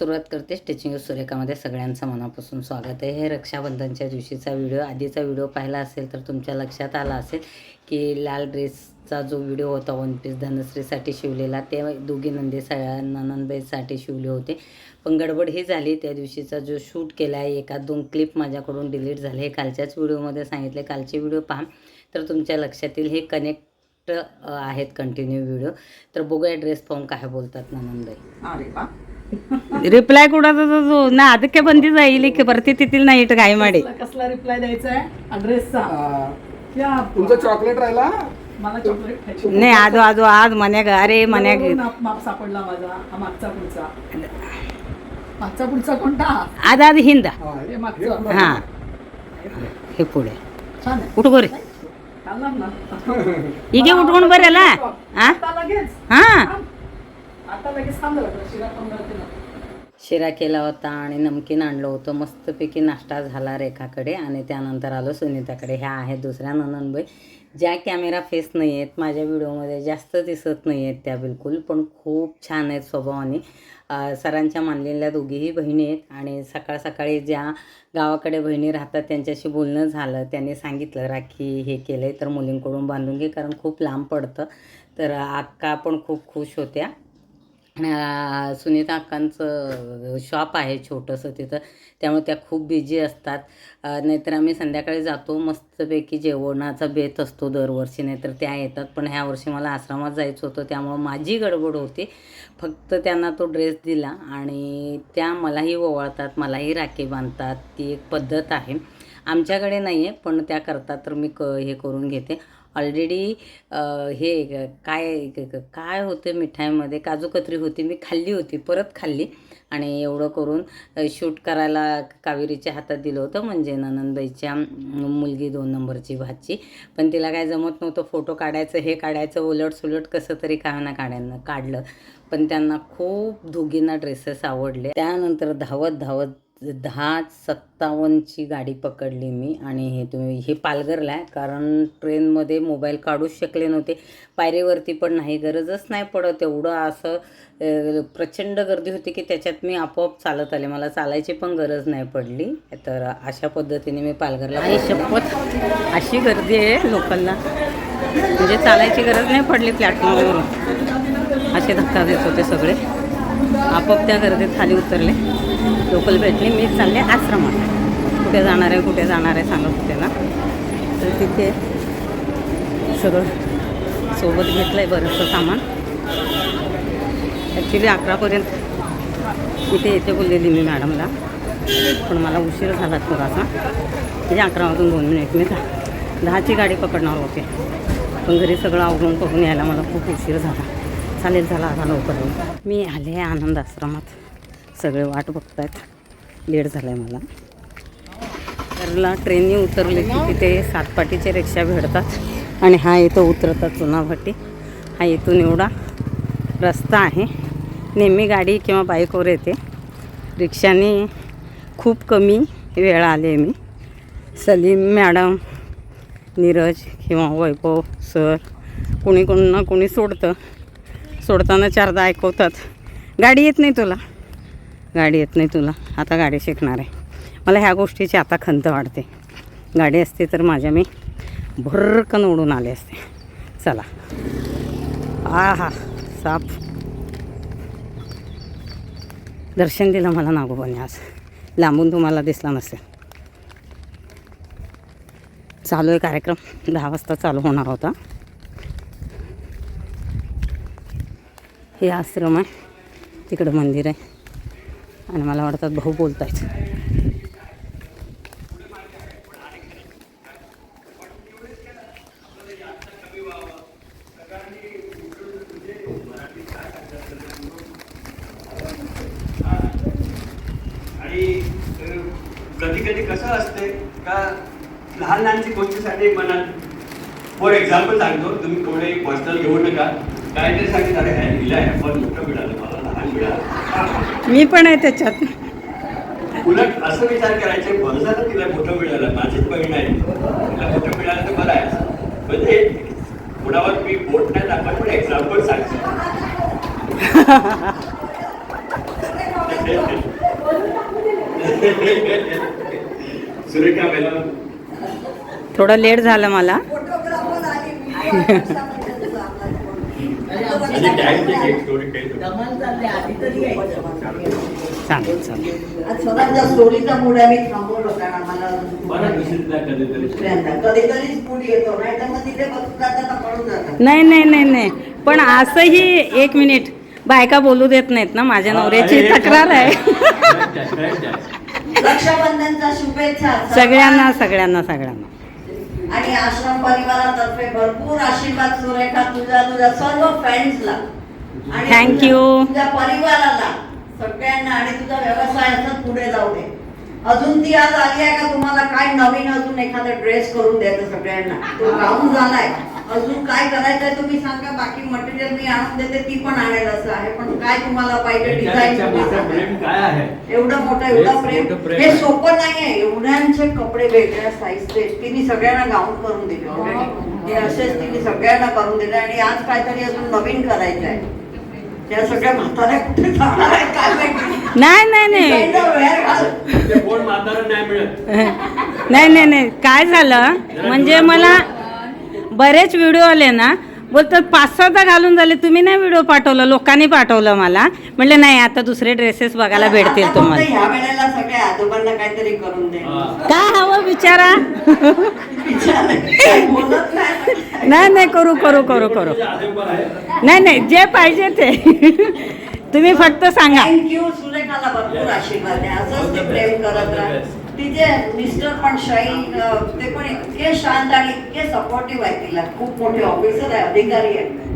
सुरुवात करते स्टिचिंग सुरेखामध्ये सगळ्यांचं मनापासून स्वागत आहे. हे रक्षाबंधनच्या दिवशीचा व्हिडिओ आधीचा व्हिडिओ पाहिला असेल तर तुमच्या लक्षात आला असेल की लाल ड्रेसचा जो व्हिडिओ होता वन पीस धनश्रीसाठी शिवलेला ते दोघी नंदी सा ननंदबाईसाठी शिवले होते. पण गडबड ही झाली त्या दिवशीचा जो शूट केला आहे एका दोन क्लिप माझ्याकडून डिलीट झाले. हे कालच्याच व्हिडिओमध्ये सांगितले. कालचे व्हिडिओ पहा. तर तुमच्या लक्षात येईल हे कनेक्ट आहेत कंटिन्यू व्हिडिओ तर बघूया ड्रेस पाहून काय बोलतात ननंदबाई. ಅರೆ ಬಾ ರಿಪ್ಲೈ ಕೊಡೋದು ನಾ ಅದಕ್ಕೆ ಬಂದಿದ್ದ ಇಲ್ಲಿಕ್ಕೆ ಬರ್ತಿತ್ತಿಲ್ಲ ನಾ ಇಟ್ಟು ಗಾಯ ಮಾಡಿ कसला- कसला रिप्लाय द्यायचा आहे अड्रेसचा क्या तुमचं चॉकलेट राहिला मला चॉकलेट खायची ನೇ ಅದು ಅದು ಆದ್ ಮನ್ಯಾಗ ಅರೆ ಮನ್ಯಾಗ बरोबर माप माप सापडला माझा हा मागचा पुढचा मागचा पुढचा कोणता ಅದಾದ ಹಿಂದ हा, हे मागचं ಹಾ हे पुढे छान आहे ಉಟ್ಕೋರಿ चालणार ना ಈಗ ಉಟ್ಕೊಂಡು ಬರಲ್ಲ ಆ आता लगेच ಹಾ आता लगेच थांबलं शिरा पंधरा केला. शिरा केला होता आणि नमकीन आणलं होतं. मस्तपैकी नाश्ता झाला रेखाकडे आणि त्यानंतर आलो सुनीताकडे. ह्या आहेत दुसऱ्या ननंदबाई. ज्या कॅमेरा फेस नाही आहेत माझ्या व्हिडिओमध्ये जास्त दिसत नाही आहेत त्या बिलकुल पण खूप छान आहेत स्वभावाने. सरांच्या मानलेल्या दोघीही बहिणी आहेत आणि सकाळ सकाळी ज्या गावाकडे बहिणी राहतात त्यांच्याशी बोलणं झालं त्यांनी सांगितलं राखी हे केलं आहे तर मुलींकडून बांधून घे कारण खूप लांब पडतं. तर अक्का पण खूप खुश होत्या. सुनीता अक्कांचं शॉप आहे छोटंसं तिथं. त्यामुळे त्या खूप बिझी असतात. नाहीतर आम्ही संध्याकाळी जातो मस्तपैकी जेवणाचा बेत असतो दरवर्षी नाहीतर त्या येतात. पण ह्या वर्षी मला आश्रमात जायचं होतं त्यामुळं माझी गडबड होती. फक्त त्यांना तो ड्रेस दिला आणि त्या मलाही ओवाळतात मलाही राखी बांधतात. ती एक पद्धत आहे. आमच्याकडे नाही आहे पण त्या करतात तर मी क हे करून घेते. ऑलरेडी हे ग- काय काय होतं मिठाईमध्ये? काजू कतरी होती मी खाल्ली होती परत खाल्ली. आणि एवढं करून शूट करायला कावेरीच्या हातात दिलं होतं म्हणजे ननंदबाईच्या मुलगी दोन नंबरची भाची. पण तिला काय जमत नव्हतं फोटो काढायचं हे काढायचं उलट सुलट कसं तरी काय ना काढायला काढलं. पण त्यांना खूप दोघींना ड्रेसेस आवडले. त्यानंतर धावत धावत दहा सत्तावन्नची गाडी पकडली मी आणि हे तुम्ही हे पालघरला आहे कारण ट्रेनमध्ये मोबाईल काढूच शकले नव्हते. पायरीवरती पण नाही गरजच नाही पडत. एवढं असं प्रचंड गर्दी होती की त्याच्यात मी आपोआप चालत आले. मला चालायची पण गरज नाही पडली. तर अशा पद्धतीने मी पालघरला आई शपथ. अशी गर्दी आहे लोकांना. म्हणजे चालायची गरज नाही पडली प्लॅटफॉर्मवरून असे धक्का देत होते सगळे. आपोआप त्या गर्दीत खाली उतरले. लोकल भेटली. मी चालले आश्रमात. कुठे जाणार आहे कुठे जाणार आहे सांगत होते ना. तर तिथे सगळं सोबत घेतलं आहे बरंचसं सामान. ॲक्च्युली अकरापर्यंत इथे येते बोललेली मी मॅडमला. पण मला उशीर झाला थोडासा. म्हणजे अकरा वाजून दोन मिनिट मी दहाची गाडी पकडणार होते. पण घरी सगळं आवरून करून यायला मला खूप उशीर झाला. चालेल झाला आता लवकर मी आले आनंद आश्रमात. सगळे वाट बघतायत. लेट झालं आहे मला. तरला ट्रेननी उतरले की तिथे सातपाटीचे रिक्षा भेटतात आणि हा इथं उतरतात चुनाभट्टी. हा इथून एवढा रस्ता आहे. नेहमी गाडी किंवा बाईकवर येते. रिक्षाने खूप कमी वेळा आले मी. सलीम मॅडम नीरज किंवा वैभव सर कोणी कोण ना कोणी सोडतं. सोडताना चारदा ऐकवतात. गाडी येत नाही तुला? गाडी येत नाही तुला. आता गाडी शिकणार आहे. मला ह्या गोष्टीची आता खंत वाढते गाडी असते तर माझ्या मी भरकन उडून आले असते. चला. आ हा साप. दर्शन दिलं मला नागोबाने आज. लांबून तुम्हाला दिसला नसेल. चालू आहे कार्यक्रम. दहा वाजता चालू होणार होता. हे आश्रम आहे. तिकडं मंदिर आहे. आणि मला वाटतात भाऊ बोलत आहेत कधी कधी कसं असते का लहान लहानची गोष्टीसाठी मनात फॉर एक्झाम्पल सांगतो तुम्ही कोणी पर्सनल घेऊ नका. मी पण आहे त्याच्यात. उलट असं विचार करायचे बरं तिला मोठं मिळालं माझीच बहीण आहे. तिला मोठं मिळालं तर बरं आहे. म्हणजे कुणावर मी बोट नाही दाखवत पण एक्झाम्पल सांगतो. सुरेखा मॅडम. थोडा लेट झालं मला. चालेल चालेल. स्वतःच्या स्टोरीचा मूड आहे मी थांबवलो कारण आम्हाला कधीतरी. मूड येतो नाही तर मग तिथे बसून जातात पळून जातात. नाही नाही नाही नाही. पण असंही एक मिनिट बायका बोलू देत नाहीत ना माझ्या नवऱ्याची तक्रार आहे. रक्षाबंधनच्या शुभेच्छा. सगळ्यांना सगळ्यांना सगळ्यांना. आणि आश्रम परिवारातर्फे भरपूर आशीर्वाद सुरेखा तुझ्या तुझ्या सर्व फ्रेंड्सला आणि you. तुझ्या परिवाराला. सगळ्यांना आणि तुझा व्यवसाय असंच पुढे जाऊ दे. अजून ती आज आली आहे का तुम्हाला काय नवीन अजून एखादा ड्रेस करून द्यायचं सगळ्यांना? तो गाऊन झालाय. अजून काय करायचंय तुम्ही सांगा. बाकी मटेरियल मी आणून देते ती पण आणेल असं आहे. पण काय तुम्हाला पाहिजे डिझाईन काय आहे? एवढं मोठं एवढं प्रेम हे आहे. सोपं नाहीये. एवढ्यांचे कपडे वेगळ्या साईजचे तिने सगळ्यांना गाऊन करून दिले ऑलरेडी हे असेच तिने सगळ्यांना करून दिले आणि आज काहीतरी अजून नवीन करायचं आहे त्या सगळ्या म्हाताऱ्या कुठे जाणार आहेत काय माहिती? नाही नाही नाही. Designer wear घाल. ते कोण म्हातारं नाही मिळत. नाही नाही नाही. काय झालं? म्हणजे मला बरेच व्हिडिओ आले ना. बोलतात पाच सहा घालून झाले. तुम्ही नाही व्हिडिओ पाठवलं? लोकांनी पाठवलं मला. म्हणले नाही आता दुसरे ड्रेसेस बघायला आता भेटतील फक्त तुम्हाला. ह्या वेळेला सगळ्या आजोबांना काहीतरी करून दे. हा. काय हवं? विचारा. बोलत नाही. नाही नाही करू करू करू करू. नाही नाही जे पाहिजे ते. तुम्ही फक्त सांगा. थँक्यू सुरेखाला भरपूर आशीर्वाद द्या असंच ते प्रेम करत राहा. तिचे मिस्टर पण शाईन ते पण इतके शांत आणि इतके सपोर्टिव्ह आहे तिला. खूप मोठे ऑफिसर आहे अधिकारी आहे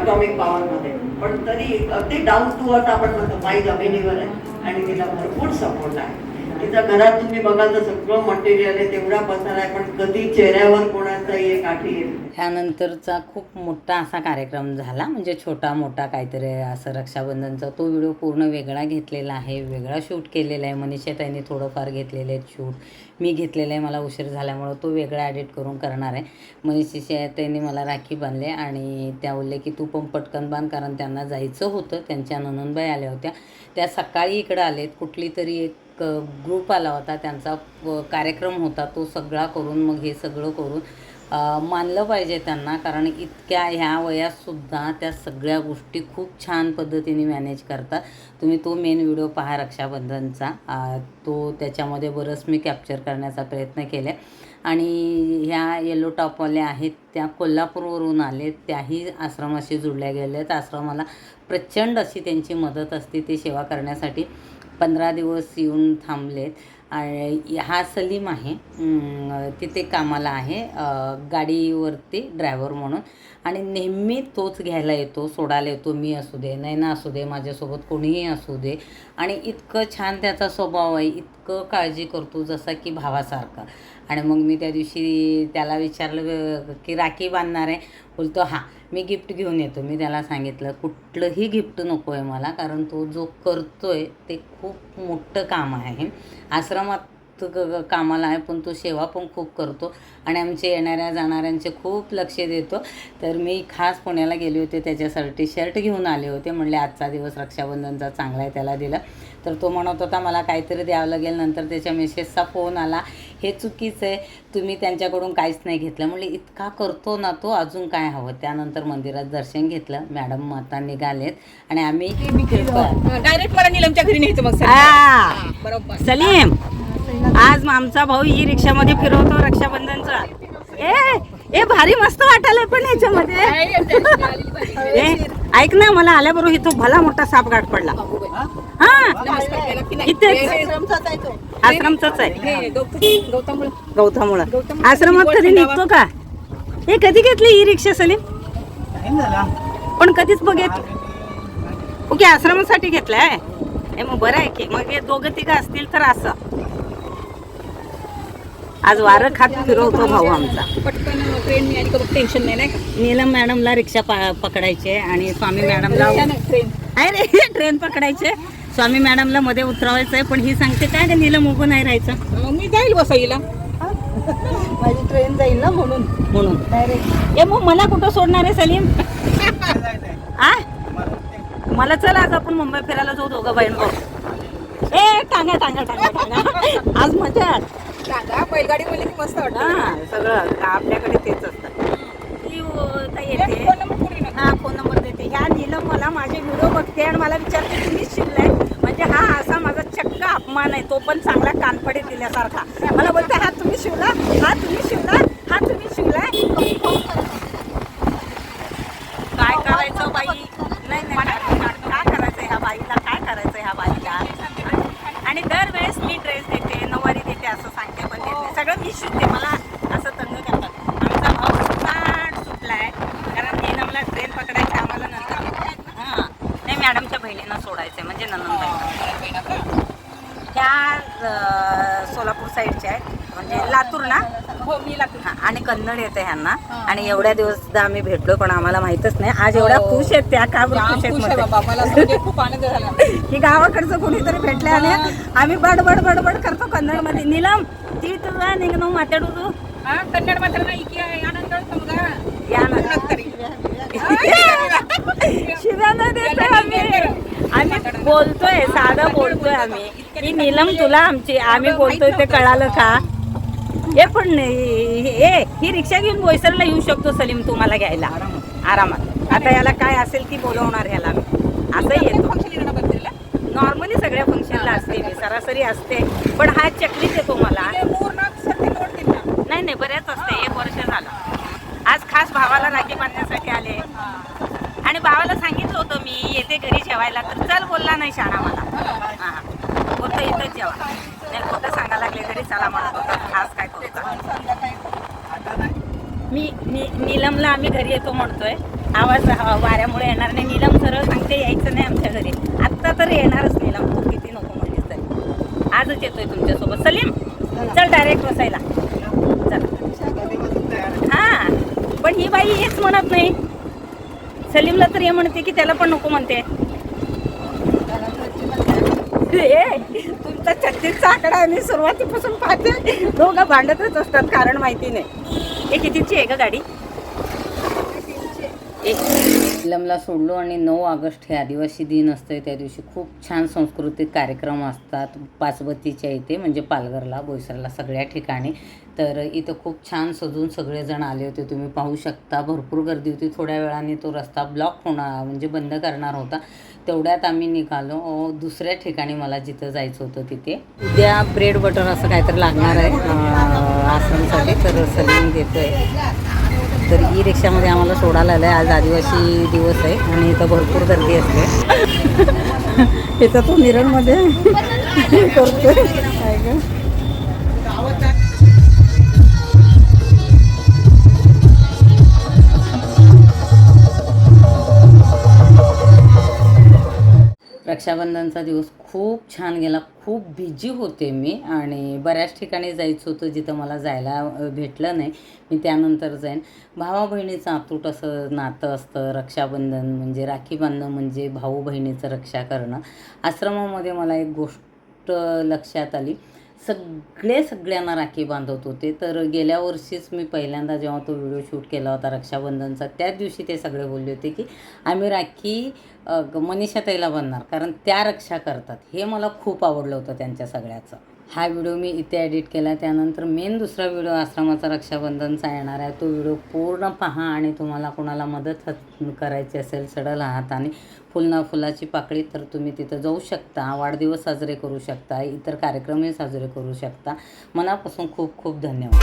अटॉमिक पॉवर मध्ये. पण तरी अगदी डाऊन टू अर्थ आपण म्हणतो माई जमिनीवर आहे आणि तिला भरपूर सपोर्ट आहे. तिच्या घरात तुम्ही बघाल तर सगळं मटेरियल आहे तेवढा पसार आहे पण कधी चेहऱ्यावर कोणाचाही एक आठी ह्यानंतरचा खूप मोठा असा कार्यक्रम झाला म्हणजे छोटा मोठा काहीतरी असं रक्षाबंधनचा तो व्हिडिओ पूर्ण वेगळा घेतलेला आहे वेगळा शूट केलेला आहे. मनीषा त्यांनी थोडंफार घेतलेले आहेत शूट. मी घेतलेलं आहे मला उशीर झाल्यामुळं तो वेगळा ॲडिट करून करणार आहे. मनीषा त्यांनी मला राखी बांधले आणि त्या बोलले की तू पण पटकन बांध कारण त्यांना जायचं होतं. त्यांच्या ननंदबाई आल्या होत्या. त्या सकाळी इकडं आलेत. कुठली तरी एक ग्रुप आला होता. त्यांचा कार्यक्रम होता. तो सगळा करून मग हे सगळं करून मानलं पाहिजे त्यांना कारण इतक्या ह्या वयातसुद्धा त्या सगळ्या गोष्टी खूप छान पद्धतीने मॅनेज करतात. तुम्ही तो मेन व्हिडिओ पहा रक्षाबंधनचा. तो त्याच्यामध्ये बरंच मी कॅप्चर करण्याचा प्रयत्न केला आणि ह्या येलो टॉपवाल्या आहेत त्या कोल्हापूरवरून आले त्याही आश्रमाशी जुळल्या गेल्या आहेत आश्रमाला प्रचंड अशी त्यांची मदत असते ती सेवा करण्यासाठी. पंधरा दिवस येऊन थांबलेत. हा सलीम आहे. तिथे कामाला आहे. गाडीवरती ड्रायव्हर म्हणून. आणि नेहमी तोच घ्यायला येतो सोडायला येतो मी असू दे नैना असू दे माझ्यासोबत कोणीही असू दे. आणि इतकं छान त्याचा स्वभाव आहे इतकं काळजी करतो जसा की भावासारखा. आणि मग मी त्या दिवशी त्याला विचारलं की राखी बांधणार आहे? बोलतो हां मी गिफ्ट घेऊन येतो. मी त्याला सांगितलं कुठलंही गिफ्ट नको आहे मला कारण तो जो करतो आहे ते खूप मोठं काम आहे. आश्रमात ग- कामाला आहे पण तो सेवा पण खूप करतो आणि आमचे येणाऱ्या जाणाऱ्यांचे खूप लक्ष देतो. तर मी खास पुण्याला गेले होते त्याच्यासाठी शर्ट घेऊन आले होते म्हणले आजचा दिवस रक्षाबंधनचा चांगला आहे त्याला दिला. तर तो म्हणत होता मला काहीतरी द्यावं लागेल. नंतर त्याच्या मेसेजचा फोन आला हे चुकीचं आहे तुम्ही त्यांच्याकडून काहीच नाही घेतलं. म्हणले इतका करतो ना तो अजून काय हवं? त्यानंतर मंदिरात दर्शन घेतलं. मॅडम आता निघालेत. आणि आम्ही डायरेक्ट मला निलमच्या घरी न्यायचं मग बरोबर. सलीम आज आमचा भाऊ ही रिक्षामध्ये फिरवतो रक्षाबंधनचा. ए ए भारी मस्त वाटायला पण याच्यामध्ये. ऐक ना मला आल्याबरोबर इथं भला मोठा साप गाठ पडला. हा. इथेच. आश्रमचाच आहे गौतम गौतममुळं. आश्रमात कधी निघतो का? हे कधी घेतली ही रिक्षा सलीम? पण कधीच बघेत ओके आश्रमासाठी घेतलाय हे मग बरं आहे की. मग हे दोघं तिघं असतील तर असं. आज वारं खात फिरवतो भाऊ आमचा. पटकन ट्रेन मिळाली का टेन्शन नाही नाही का? नीलम मॅडमला रिक्षा पा- पकडायचे आणि स्वामी मॅडमला ट्रेन आहे रे ट्रेन पकडायचे. स्वामी मॅडमला मध्ये उतरवायचं आहे पण ही सांगते काय ग नीलम उभं नाही राहायचं? मी जाईल बसाईला माझी ट्रेन जाईल ना म्हणून. म्हणून. ए मग मला कुठं सोडणार आहे सलीम? आ? मला चल आज आपण मुंबई फिरायला जाऊ दोघं बहीण भाऊ ए टांगा टांगा टांगा टांगा. आज मजा सांगा बैलगाडी म्हणली की मस्त वाटतं. हां सगळं आपल्याकडे तेच असतं. ती अ, ताई येते. फोन नंबर कुठे नका. हा फोन नंबर देते. ह्या नीलम मला माझे व्हिडिओ बघते आणि मला विचारते तुम्हीच शिवलाय म्हणजे हा असा माझा चक्क अपमान आहे. तो पण चांगला कानफडे दिल्यासारखा. मला बोलते हा तुम्ही शिवला हा तुम्ही शिवला हा तुम्ही शिवलाय काय करायचं बाई नाही नाही काय काय करायचं ह्या बाईला काय करायचं ह्या बाईला आणि दरवेळेस मी ड्रेस देते नऊवारी देते असं सांगते पण देत नाही सगळं मी शिवते मला असं तंग करतात आमचा भाऊ सुटाट सुटलाय कारण नीलमला ट्रेन पकडायची आम्हाला नंतर हां नाही मॅडमच्या बहिणींना सोडायचं म्हणजे नंदनबाई. त्या अं, सोलापूर साईडच्या आहेत. म्हणजे लातूर ना? हो मी लागतो हा, आणि कन्नड येते ह्यांना. आणि एवढ्या दिवस सुद्धा आम्ही भेटलो पण आम्हाला माहितच नाही. आज एवढ्या हो. खुश आहेत त्या का खुश आहेत म्हणजे खूप आनंद झाला. की गावाकडचं कोणीतरी भेटले आणि आम्ही बडबड बडबड करतो कन्नडमध्ये. नीलम ती तुझा निघणं माताडू तू कन्नड मात्र की आनंद समजा या ना तरी शिव्यानं देतोय आम्ही आम्ही बोलतोय साधं बोलतोय आम्ही. की नीलम तुला आमची आम्ही बोलतोय ते कळालं का? हे पण नाही ए ही रिक्षा घेऊन बोईसरला येऊ शकतो सलीम तुम्हाला घ्यायला. आरामात. आता याला काय असेल ती बोलवणार ह्याला मी. असं येतो. नॉर्मली सगळ्या फंक्शनला असते मी सरासरी असते. पण हा चकलीच येतो मला. नाही नाही बरेच असते. एक वर्ष झालं. आज खास भावाला राखी बांधण्यासाठी आले. आणि भावाला सांगितलं होतं मी येते घरी जेवायला. तर चल बोलला नाही शाणा मला. हां. बोलतो इथंच जेवा. नाही खोटं सांगायला लागले तरी चला म्हणत होता. खास काय करतो मी मी नीलमला आम्ही घरी येतो म्हणतोय. आवाज वाऱ्यामुळे येणार नाही. नीलम सरळ सांगते यायचं नाही आमच्या घरी. आत्ता तर येणारच नीलम. तू किती नको म्हणलीस तरी. आजच येतोय तुमच्यासोबत. सलीम चल डायरेक्ट बसायला. चल. हां. पण ही बाई हेच म्हणत नाही. सलीमला तर हे म्हणते की त्याला पण नको म्हणते. ए, तुमचा छत्तीसचा आकडा आहे. मी सुरुवातीपासून पाहते. दोघं भांडतच असतात कारण माहिती नाही. हे कितीची आहे का गाडी? एक. नीलमला सोडलो आणि नऊ ऑगस्ट हे आदिवासी दिन असते त्या दिवशी. खूप छान सांस्कृतिक कार्यक्रम असतात पाचबत्तीच्या इथे म्हणजे पालघरला बोईसरला सगळ्या ठिकाणी. तर इथं खूप छान सजून सगळेजण आले होते. तुम्ही पाहू शकता भरपूर गर्दी होती. थोड्या वेळाने तो रस्ता ब्लॉक होणार म्हणजे बंद करणार होता. तेवढ्यात आम्ही निघालो. दुसऱ्या ठिकाणी मला जिथं जायचं होतं तिथे. उद्या ब्रेड बटर असं काहीतरी लागणार आहे आसनसाठी. तर सलीम घेतोय. तर ई रिक्षामध्ये आम्हाला सोडायला आलं आहे आज आदिवासी दिवस आहे आणि इथं भरपूर गर्दी असते. इथं तो मिररमध्ये करतो काय रक्षाबंधनचा दिवस खूप छान गेला खूप बिझी होते मी आणि बऱ्याच ठिकाणी जायचं होतं जिथं मला जायला भेटलं नाही मी त्यानंतर जाईन. भावा बहिणीचं आतूट असं नातं असतं रक्षाबंधन म्हणजे राखी बांधणं म्हणजे भाऊ बहिणीचं रक्षा करणं. आश्रमामध्ये मला एक गोष्ट लक्षात आली. सगळे सगळ्यांना राखी बांधत होते. तर गेल्या वर्षीच मी पहिल्यांदा जेव्हा तो व्हिडिओ शूट केला होता रक्षाबंधनचा त्याच दिवशी ते सगळे बोलले होते की आम्ही राखी मनीषा ताईला बांधणार कारण त्या रक्षा करतात. हे मला खूप आवडलं होतं त्यांच्या सगळ्याचं. हा व्हिडिओ मी इथे एडिट केला त्यानंतर मेन दुसरा व्हिडिओ आश्रमाचा रक्षाबंधनचा येणार आहे. तो व्हिडिओ पूर्ण पहा आणि तुम्हाला कोणाला मदत करायची असेल सडल आहात आणि फुलना फुलाची पाकळी तर तुम्ही तिथं जाऊ शकता. वाढदिवस साजरे करू शकता. इतर कार्यक्रमही साजरे करू शकता. मनापासून खूप खूप धन्यवाद.